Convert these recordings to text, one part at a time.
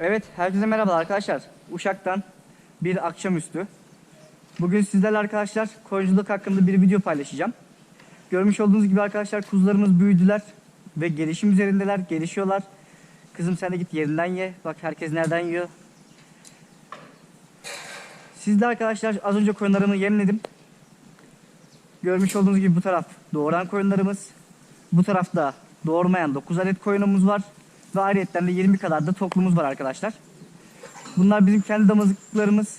Evet, herkese merhaba arkadaşlar. Uşak'tan bir akşamüstü. Bugün sizlerle arkadaşlar koyunculuk hakkında bir video paylaşacağım. Görmüş olduğunuz gibi arkadaşlar kuzularımız büyüdüler ve gelişim üzerindeler, gelişiyorlar. Kızım sen de git yerinden ye. Bak herkes nereden yiyor. Siz de arkadaşlar az önce koyunlarımı yemledim. Görmüş olduğunuz gibi bu taraf doğuran koyunlarımız. Bu tarafta doğurmayan 9 adet koyunumuz var. Ve de 20 kadar da toklumuz var arkadaşlar. Bunlar bizim kendi damızlıklarımız.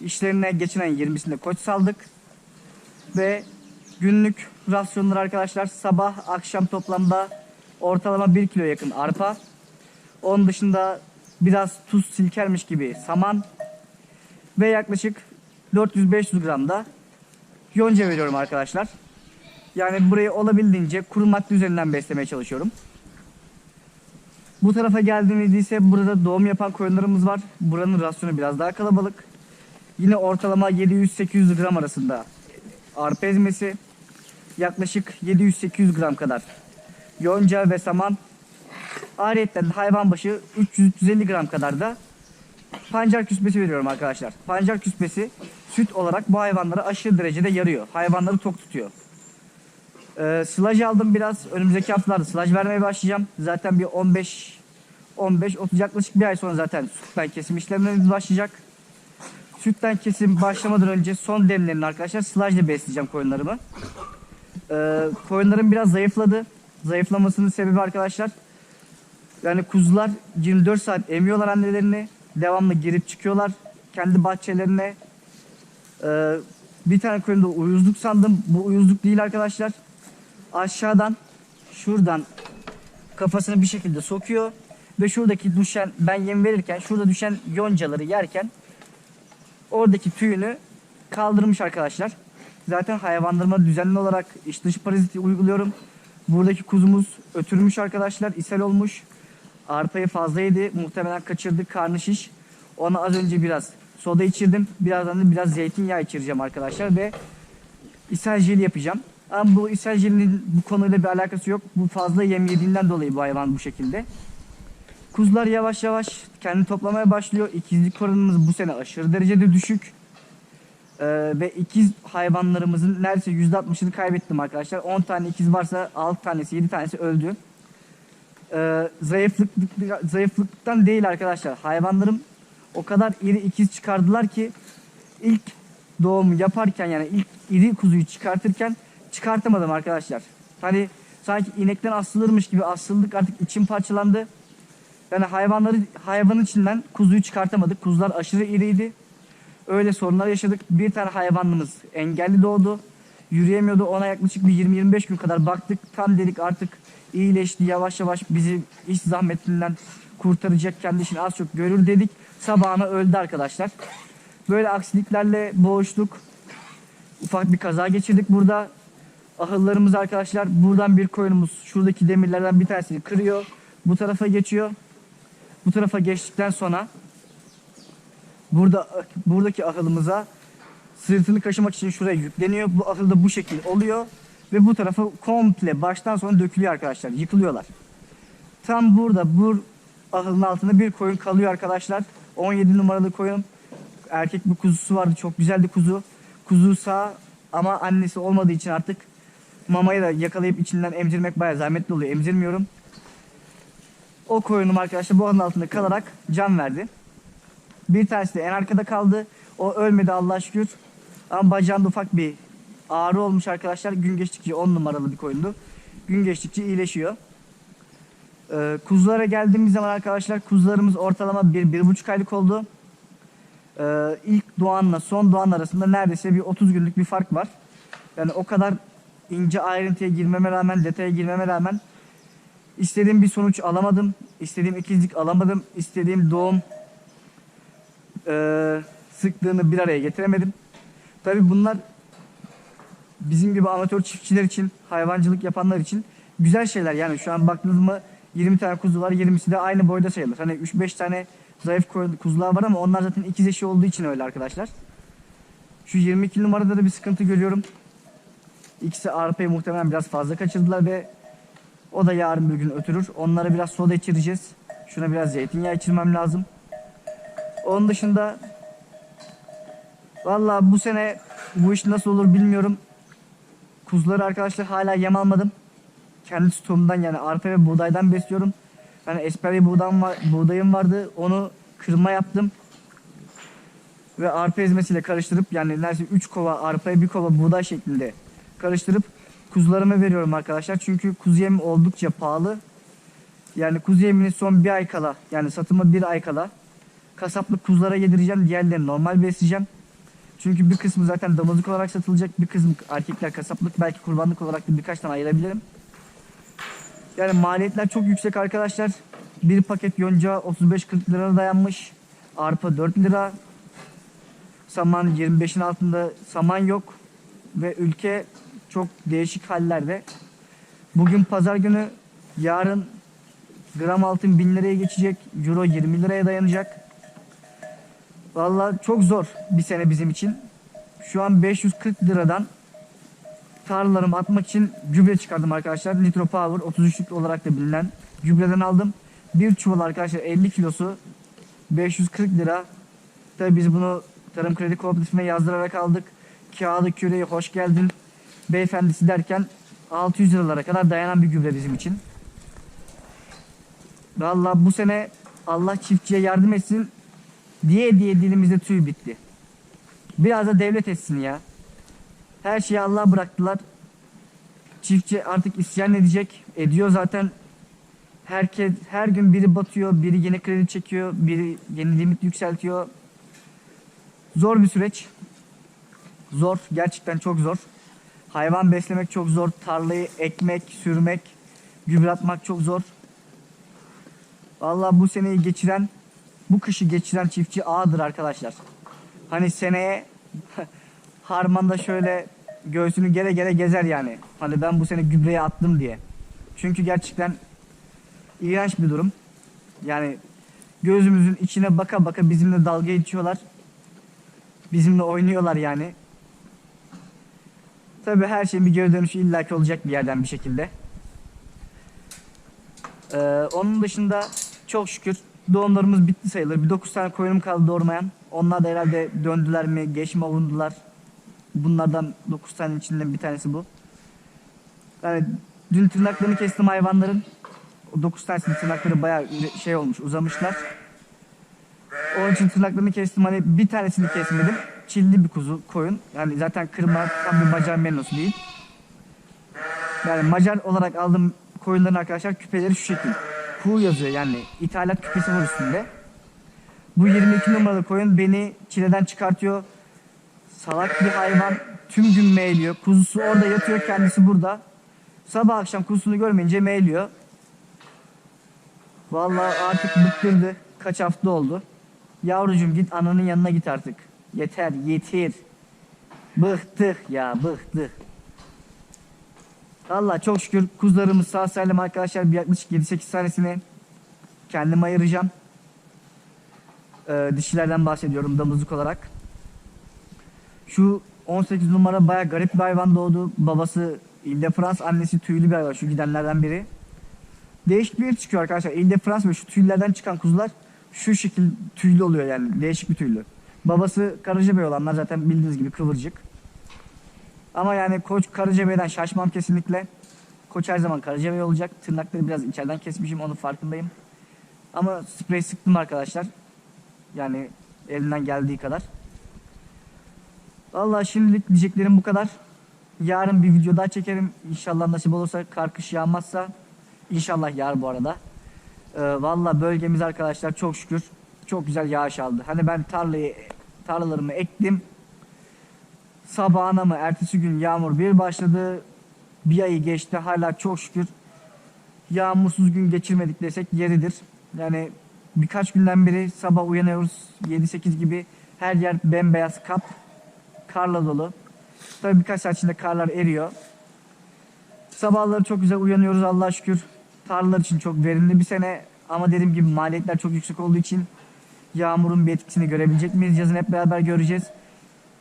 İşlerine geçen ayın 20'sinde koç saldık. Ve günlük rasyonlar arkadaşlar sabah akşam toplamda ortalama 1 kilo yakın arpa. Onun dışında biraz tuz silkermiş gibi saman. Ve yaklaşık 400-500 gram da yonca veriyorum arkadaşlar. Yani burayı olabildiğince kuru madde üzerinden beslemeye çalışıyorum. Bu tarafa geldiğimizde ise burada doğum yapan koyunlarımız var. Buranın rasyonu biraz daha kalabalık. Yine ortalama 700-800 gram arasında arpa ezmesi. Yaklaşık 700-800 gram kadar yonca ve saman. Ayrıca hayvan başı 300-350 gram kadar da pancar küspesi veriyorum arkadaşlar. Pancar küspesi süt olarak bu hayvanlara aşırı derecede yarıyor. Hayvanları tok tutuyor. Ee, sılaj aldım biraz. Önümüzdeki haftalarda sılaj vermeye başlayacağım. Zaten bir 15 15 30 yaklaşık bir ay sonra zaten sütten kesim işlemlerimiz başlayacak. Sütten kesim başlamadan önce son demlerini arkadaşlar sılajla besleyeceğim koyunlarımı. Ee, koyunlarım biraz zayıfladı. Zayıflamasının sebebi arkadaşlar yani kuzular 24 saat emiyorlar annelerini. Devamlı girip çıkıyorlar kendi bahçelerine. Ee, bir tane koyunda uyuzluk sandım. Bu uyuzluk değil arkadaşlar. Aşağıdan şuradan kafasını bir şekilde sokuyor ve şuradaki düşen ben yem verirken şurada düşen yoncaları yerken oradaki tüyünü kaldırmış arkadaşlar. Zaten hayvanlarıma düzenli olarak iç dış paraziti uyguluyorum. Buradaki kuzumuz ötürmüş arkadaşlar. ishal olmuş. Arpayı fazla yedi. Muhtemelen kaçırdı. Karnı şiş. Ona az önce biraz soda içirdim. Birazdan da biraz zeytinyağı içireceğim arkadaşlar ve ishal jeli yapacağım. Ama bu ishal jelinin bu konuyla bir alakası yok. Bu fazla yem yediğinden dolayı bu hayvan bu şekilde. Kuzular yavaş yavaş kendini toplamaya başlıyor. İkizlik oranımız bu sene aşırı derecede düşük. Ee, ve ikiz hayvanlarımızın neredeyse %60'ını kaybettim arkadaşlar. 10 tane ikiz varsa 6 tanesi 7 tanesi öldü. Ee, zayıflık, zayıflıktan değil arkadaşlar. Hayvanlarım o kadar iri ikiz çıkardılar ki ilk doğumu yaparken yani ilk iri kuzuyu çıkartırken çıkartamadım arkadaşlar. Hani sanki inekten asılırmış gibi asıldık artık içim parçalandı. Yani hayvanları hayvanın içinden kuzuyu çıkartamadık. Kuzular aşırı iriydi. Öyle sorunlar yaşadık. Bir tane hayvanımız engelli doğdu. Yürüyemiyordu. Ona yaklaşık bir 20-25 gün kadar baktık. Tam dedik artık iyileşti. Yavaş yavaş bizi iş zahmetinden kurtaracak kendi işini az çok görür dedik. Sabahına öldü arkadaşlar. Böyle aksiliklerle boğuştuk. Ufak bir kaza geçirdik burada. Ahıllarımız arkadaşlar buradan bir koyunumuz şuradaki demirlerden bir tanesini kırıyor. Bu tarafa geçiyor. Bu tarafa geçtikten sonra burada buradaki ahılımıza sırtını kaşımak için şuraya yükleniyor. Bu ahıl da bu şekil oluyor ve bu tarafa komple baştan sona dökülüyor arkadaşlar. Yıkılıyorlar. Tam burada bu ahılın altında bir koyun kalıyor arkadaşlar. 17 numaralı koyun. Erkek bir kuzusu vardı. Çok güzeldi kuzu. Kuzu sağ ama annesi olmadığı için artık mamayı da yakalayıp içinden emzirmek bayağı zahmetli oluyor. Emzirmiyorum. O koyunum arkadaşlar bu ahılın altında kalarak can verdi. Bir tanesi de en arkada kaldı. O ölmedi Allah'a şükür. Ama bacağında ufak bir ağrı olmuş arkadaşlar. Gün geçtikçe 10 numaralı bir koyundu. Gün geçtikçe iyileşiyor. Ee, kuzulara geldiğimiz zaman arkadaşlar kuzularımız ortalama 1-1,5 aylık oldu. Ee, ilk doğanla son doğan arasında neredeyse bir 30 günlük bir fark var. Yani o kadar ince ayrıntıya girmeme rağmen, detaya girmeme rağmen istediğim bir sonuç alamadım. İstediğim ikizlik alamadım. İstediğim doğum e, sıklığını bir araya getiremedim. Tabi bunlar bizim gibi amatör çiftçiler için, hayvancılık yapanlar için güzel şeyler. Yani şu an baktığınız mı 20 tane kuzu var, 20'si de aynı boyda sayılır. Hani 3-5 tane zayıf kuzular var ama onlar zaten ikiz eşi olduğu için öyle arkadaşlar. Şu 22 numarada da bir sıkıntı görüyorum. İkisi arpayı muhtemelen biraz fazla kaçırdılar ve o da yarın bir gün ötürür. Onlara biraz soda içireceğiz. Şuna biraz zeytinyağı içirmem lazım. Onun dışında Valla bu sene bu iş nasıl olur bilmiyorum. Kuzuları arkadaşlar hala yem almadım. Kendi stoğumdan yani arpa ve buğdaydan besliyorum. Yani esperi buğdayım, var, buğdayım vardı. Onu kırma yaptım. Ve arpa ezmesiyle karıştırıp yani neredeyse 3 kova arpaya bir kova buğday şeklinde karıştırıp kuzularıma veriyorum arkadaşlar. Çünkü kuzu yemi oldukça pahalı. Yani kuzu yemini son bir ay kala yani satıma bir ay kala kasaplık kuzulara yedireceğim. Diğerlerini normal besleyeceğim. Çünkü bir kısmı zaten damızlık olarak satılacak. Bir kısmı erkekler kasaplık belki kurbanlık olarak da birkaç tane ayırabilirim. Yani maliyetler çok yüksek arkadaşlar. Bir paket yonca 35-40 lira dayanmış. Arpa 4 lira. Saman 25'in altında saman yok. Ve ülke çok değişik hallerde. Bugün pazar günü yarın gram altın 1000 liraya geçecek. Euro 20 liraya dayanacak. Vallahi çok zor bir sene bizim için. Şu an 540 liradan tarlalarımı atmak için gübre çıkardım arkadaşlar. Nitro Power 33'lük olarak da bilinen gübreden aldım. Bir çuval arkadaşlar 50 kilosu 540 lira. Tabi biz bunu Tarım Kredi Kooperatifine yazdırarak aldık. Kağıdı küreği hoş geldin beyefendisi derken 600 liralara kadar dayanan bir gübre bizim için. Vallahi bu sene Allah çiftçiye yardım etsin diye diye dilimizde tüy bitti. Biraz da devlet etsin ya. Her şeyi Allah'a bıraktılar. Çiftçi artık isyan edecek. Ediyor zaten. Herkes her gün biri batıyor, biri yeni kredi çekiyor, biri yeni limit yükseltiyor. Zor bir süreç. Zor, gerçekten çok zor. Hayvan beslemek çok zor. Tarlayı ekmek, sürmek, gübre atmak çok zor. Vallahi bu seneyi geçiren, bu kışı geçiren çiftçi ağdır arkadaşlar. Hani seneye harmanda şöyle göğsünü gere gere gezer yani. Hani ben bu sene gübreye attım diye. Çünkü gerçekten iğrenç bir durum. Yani gözümüzün içine baka baka bizimle dalga geçiyorlar. Bizimle oynuyorlar yani. Tabii her şeyin bir geri dönüşü illaki olacak bir yerden bir şekilde. Ee, onun dışında çok şükür doğumlarımız bitti sayılır. Bir 9 tane koyunum kaldı doğurmayan. Onlar da herhalde döndüler mi, geç mi avundular. Bunlardan 9 tane içinden bir tanesi bu. Yani dün tırnaklarını kestim hayvanların. O 9 tanesinin tırnakları bayağı şey olmuş, uzamışlar. Onun için tırnaklarını kestim. Hani bir tanesini kesmedim. Çilli bir kuzu, koyun. Yani zaten kırma tam bir Macar menosu değil. Yani Macar olarak aldığım koyunların arkadaşlar küpeleri şu şekil. Ku yazıyor yani ithalat küpesi var üstünde. Bu 22 numaralı koyun beni çileden çıkartıyor. Salak bir hayvan tüm gün meyliyor. Kuzusu orada yatıyor kendisi burada. Sabah akşam kuzusunu görmeyince meyliyor. Vallahi artık bıktırdı. Kaç hafta oldu. Yavrucuğum git ananın yanına git artık. Yeter yeter. Bıktık ya bıktık. Allah çok şükür kuzularımız sağ salim arkadaşlar bir yaklaşık 7-8 tanesini kendim ayıracağım. Ee, dişilerden bahsediyorum damızlık olarak. Şu 18 numara baya garip bir hayvan doğdu. Babası Ile Frans, annesi tüylü bir hayvan. Şu gidenlerden biri. Değişik bir çıkıyor arkadaşlar. Ile Frans ve şu tüylerden çıkan kuzular şu şekil tüylü oluyor yani. Değişik bir tüylü. Babası Karacabey olanlar zaten bildiğiniz gibi kıvırcık. Ama yani Koç Karacabey'den şaşmam kesinlikle. Koç her zaman Karacabey olacak. Tırnakları biraz içeriden kesmişim onun farkındayım. Ama sprey sıktım arkadaşlar. Yani elimden geldiği kadar. Vallahi şimdilik diyeceklerim bu kadar. Yarın bir video daha çekerim. İnşallah nasip olursa kar kış yağmazsa. İnşallah yağar bu arada. Ee, Valla bölgemiz arkadaşlar çok şükür çok güzel yağış aldı. Hani ben tarlayı tarlalarımı ektim. Sabahına mı ertesi gün yağmur bir başladı. Bir ayı geçti hala çok şükür yağmursuz gün geçirmedik desek yeridir. Yani birkaç günden beri sabah uyanıyoruz 7-8 gibi her yer bembeyaz kap. Karla dolu. Tabii birkaç saat içinde karlar eriyor. Sabahları çok güzel uyanıyoruz Allah'a şükür. Tarlalar için çok verimli bir sene ama dediğim gibi maliyetler çok yüksek olduğu için yağmurun bir etkisini görebilecek miyiz? Yazın hep beraber göreceğiz.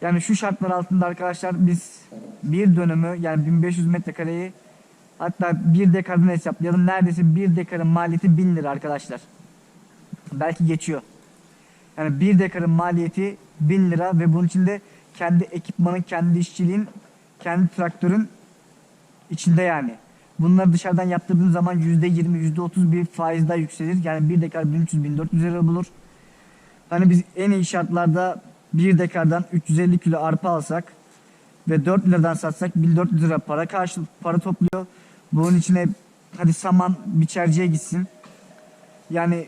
Yani şu şartlar altında arkadaşlar biz bir dönümü yani 1500 metrekareyi hatta bir dekarını hesaplayalım. Neredeyse bir dekarın maliyeti 1000 lira arkadaşlar. Belki geçiyor. Yani bir dekarın maliyeti 1000 lira ve bunun içinde kendi ekipmanın, kendi işçiliğin, kendi traktörün içinde yani. Bunları dışarıdan yaptırdığın zaman %20, %30 bir faiz daha yükselir. Yani bir dekar 1300-1400 lira bulur. Hani biz en iyi şartlarda bir dekardan 350 kilo arpa alsak ve 4 liradan satsak 1400 lira para karşı para topluyor. Bunun içine hadi saman biçerciye gitsin. Yani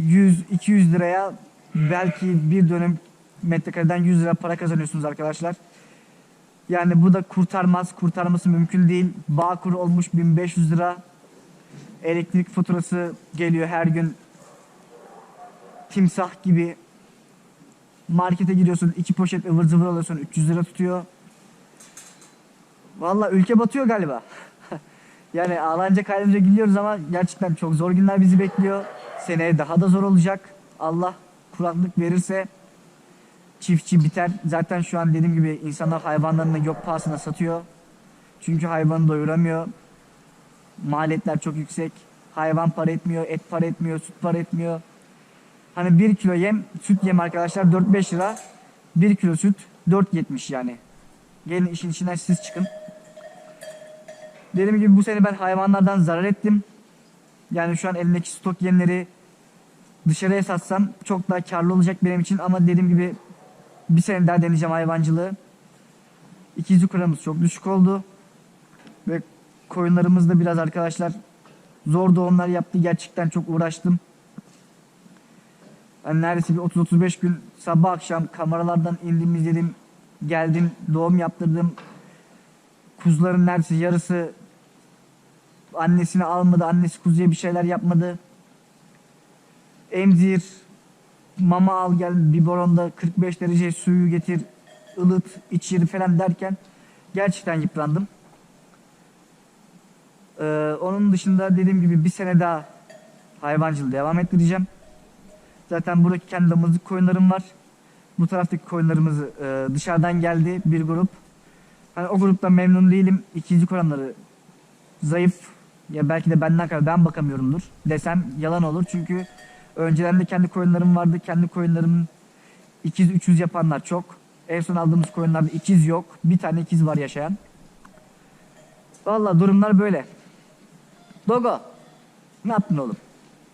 100-200 liraya belki bir dönüm metrekareden 100 lira para kazanıyorsunuz arkadaşlar. Yani bu da kurtarmaz. Kurtarması mümkün değil. Bağkur olmuş 1500 lira. Elektrik faturası geliyor her gün. Timsah gibi. Markete giriyorsun. iki poşet ıvır zıvır alıyorsun. 300 lira tutuyor. Valla ülke batıyor galiba. yani ağlanacak halimize gülüyoruz ama gerçekten çok zor günler bizi bekliyor. Seneye daha da zor olacak. Allah kuraklık verirse çiftçi biter. Zaten şu an dediğim gibi insanlar hayvanlarını yok pahasına satıyor. Çünkü hayvanı doyuramıyor. Maliyetler çok yüksek. Hayvan para etmiyor, et para etmiyor, süt para etmiyor. Hani 1 kilo yem, süt yem arkadaşlar 4-5 lira. 1 kilo süt 4.70 yani. Gelin işin içinden siz çıkın. Dediğim gibi bu sene ben hayvanlardan zarar ettim. Yani şu an elimdeki stok yemleri dışarıya satsam çok daha karlı olacak benim için ama dediğim gibi bir sene daha deneyeceğim hayvancılığı. İkinci kuramız çok düşük oldu. Ve koyunlarımız da biraz arkadaşlar zor doğumlar yaptı. Gerçekten çok uğraştım. Ben neredeyse bir 30-35 gün sabah akşam kameralardan indim izledim. Geldim doğum yaptırdım. Kuzuların neredeyse yarısı annesini almadı. Annesi kuzuya bir şeyler yapmadı. Emzir, mama al gel biberonda 45 derece suyu getir, ılıt, içir falan derken gerçekten yıprandım. Ee, onun dışında dediğim gibi bir sene daha hayvancılığı devam ettireceğim. Zaten buradaki kendi damızlık koyunlarım var. Bu taraftaki koyunlarımız e, dışarıdan geldi bir grup. Hani o gruptan memnun değilim. İkinci koyunları zayıf. Ya belki de benden kadar ben bakamıyorumdur desem yalan olur. Çünkü önceden de kendi koyunlarım vardı. Kendi koyunlarımın ikiz üçüz yapanlar çok. En son aldığımız koyunlarda ikiz yok. Bir tane ikiz var yaşayan. Vallahi durumlar böyle. Dogo. Ne yaptın oğlum?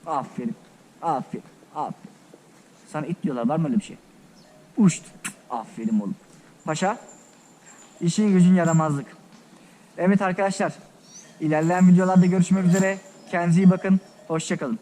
Aferin. Aferin. Aferin. Sana it diyorlar. Var mı öyle bir şey? Uçt. Aferin oğlum. Paşa. İşin gücün yaramazlık. Evet arkadaşlar. İlerleyen videolarda görüşmek üzere. Kendinize iyi bakın. Hoşçakalın.